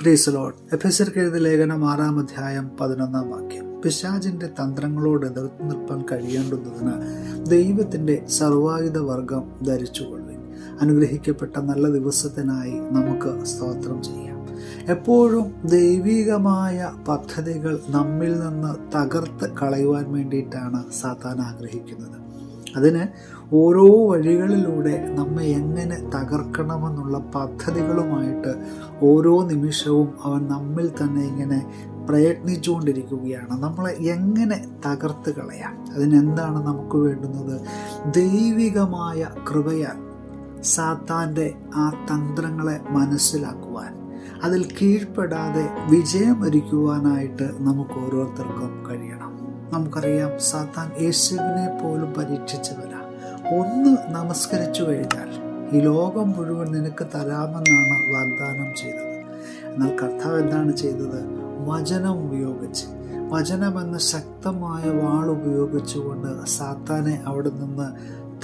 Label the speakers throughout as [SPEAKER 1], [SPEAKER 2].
[SPEAKER 1] പ്രീസലോഡ് S എഴുതിയ ലേഖനം ആറാം അധ്യായം പതിനൊന്നാം വാക്യം. പിശാചിന്റെ തന്ത്രങ്ങളോട് എതിർത്ത് നിൽപ്പാൻ കഴിയേണ്ടുന്നതിന് ദൈവത്തിന്റെ സർവായുധ വർഗം ധരിച്ചുകൊള്ളുവിൻ. അനുഗ്രഹിക്കപ്പെട്ട നല്ല ദിവസത്തിനായി നമുക്ക് സ്തോത്രം ചെയ്യാം. എപ്പോഴും ദൈവികമായ പദ്ധതികൾ നമ്മിൽ നിന്ന് തകർത്ത് കളയുവാൻ വേണ്ടിയിട്ടാണ് സാത്താൻ ആഗ്രഹിക്കുന്നത്. അതിന് ഓരോ വഴികളിലൂടെ നമ്മെ എങ്ങനെ തകർക്കണമെന്നുള്ള പദ്ധതികളുമായിട്ട് ഓരോ നിമിഷവും അവൻ നമ്മിൽ തന്നെ ഇങ്ങനെ പ്രയത്നിച്ചുകൊണ്ടിരിക്കുകയാണ്. നമ്മളെ എങ്ങനെ തകർത്ത് കളയാം? അതിനെന്താണ് നമുക്ക് വേണ്ടുന്നത്? ദൈവികമായ കൃപയാൽ സാത്താന്റെ ആ തന്ത്രങ്ങളെ മനസ്സിലാക്കുവാൻ അതിൽ കീഴ്പ്പെടാതെ വിജയം നമുക്ക് ഓരോരുത്തർക്കും കഴിയണം. നമുക്കറിയാം സാത്താൻ യേശുവിനെ പോലും പരീക്ഷിച്ചവരാ ഒന്ന് നമസ്കരിച്ചു കഴിഞ്ഞാൽ ഈ ലോകം മുഴുവൻ നിനക്ക് തരാമെന്നാണ് വാഗ്ദാനം ചെയ്തത്. എന്നാൽ കർത്താവ് എന്താണ് ചെയ്തത്? വചനം ഉപയോഗിച്ച്. വചനമെന്ന ശക്തമായ വാൾ ഉപയോഗിച്ചുകൊണ്ട് സാത്താനെ അവിടെ നിന്ന്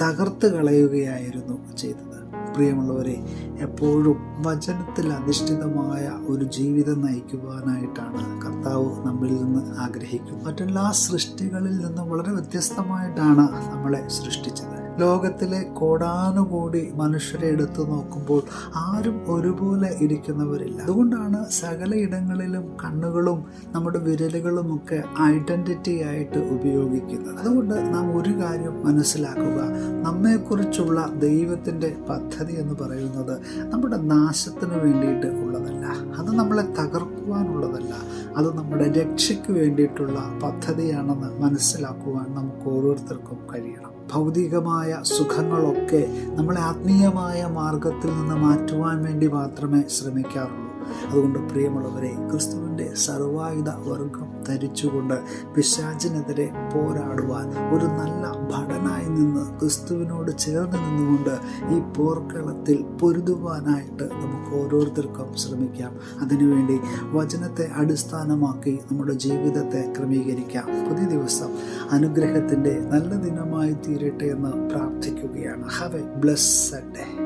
[SPEAKER 1] തകർത്ത് കളയുകയായിരുന്നു ചെയ്തത്. പ്രിയമുള്ളവരെ എപ്പോഴും വചനത്തിൽ അധിഷ്ഠിതമായ ഒരു ജീവിതം നയിക്കുവാനായിട്ടാണ് കർത്താവ് നമ്മിൽ നിന്ന് ആഗ്രഹിക്കുന്നത്. മറ്റെല്ലാ സൃഷ്ടികളിൽ നിന്നും വളരെ വ്യത്യസ്തമായിട്ടാണ് നമ്മളെ സൃഷ്ടിച്ചത്. ലോകത്തിലെ കോടാനുകോടി മനുഷ്യരെ എടുത്തു നോക്കുമ്പോൾ ആരും ഒരുപോലെ ഇരിക്കുന്നവരില്ല. അതുകൊണ്ടാണ് സകല ഇടങ്ങളിലും കണ്ണുകളും നമ്മുടെ വിരലുകളും ഒക്കെ ഐഡന്റിറ്റി ആയിട്ട് ഉപയോഗിക്കുന്നത്. അതുകൊണ്ട് നാം ഒരു കാര്യം മനസ്സിലാക്കുക. നമ്മെക്കുറിച്ചുള്ള ദൈവത്തിന്റെ പദ്ധതി എന്ന് പറയുന്നത് നമ്മുടെ നാശത്തിന് വേണ്ടിയിട്ട് ഉള്ളതല്ല. അത് നമ്മളെ തകർക്കുവാനുള്ളതല്ല. അത് നമ്മുടെ രക്ഷയ്ക്ക് വേണ്ടിയിട്ടുള്ള പദ്ധതിയാണെന്ന് മനസ്സിലാക്കുവാൻ നമുക്ക് ഓരോരുത്തർക്കും കഴിയണം. ഭൗതികമായ സുഖങ്ങളൊക്കെ നമ്മളെ ആത്മീയമായ മാർഗത്തിൽ നിന്ന് മാറ്റുവാൻ വേണ്ടി മാത്രമേ ശ്രമിക്കാറുള്ളൂ. അതുകൊണ്ട് പ്രിയമുള്ളവരെ ക്രിസ്തുവിന്റെ സർവായുധ വർഗം ധരിച്ചുകൊണ്ട് പിശാചിനെതിരെ പോരാടുവാൻ ഒരു നല്ല ഭടനായി നിന്ന് ക്രിസ്തുവിനോട് ചേർന്ന് നിന്നുകൊണ്ട് ഈ പോർക്കളത്തിൽ പൊരുതുവാനായിട്ട് നമുക്ക് ഓരോരുത്തർക്കും ശ്രമിക്കാം. അതിനുവേണ്ടി വചനത്തെ അടിസ്ഥാനമാക്കി നമ്മുടെ ജീവിതത്തെ ക്രമീകരിക്കാം. പുതിയ ദിവസം അനുഗ്രഹത്തിന്റെ നല്ല ദിനമായി തീരട്ടെ എന്ന് പ്രാർത്ഥിക്കുകയാണ്. Have A blessed day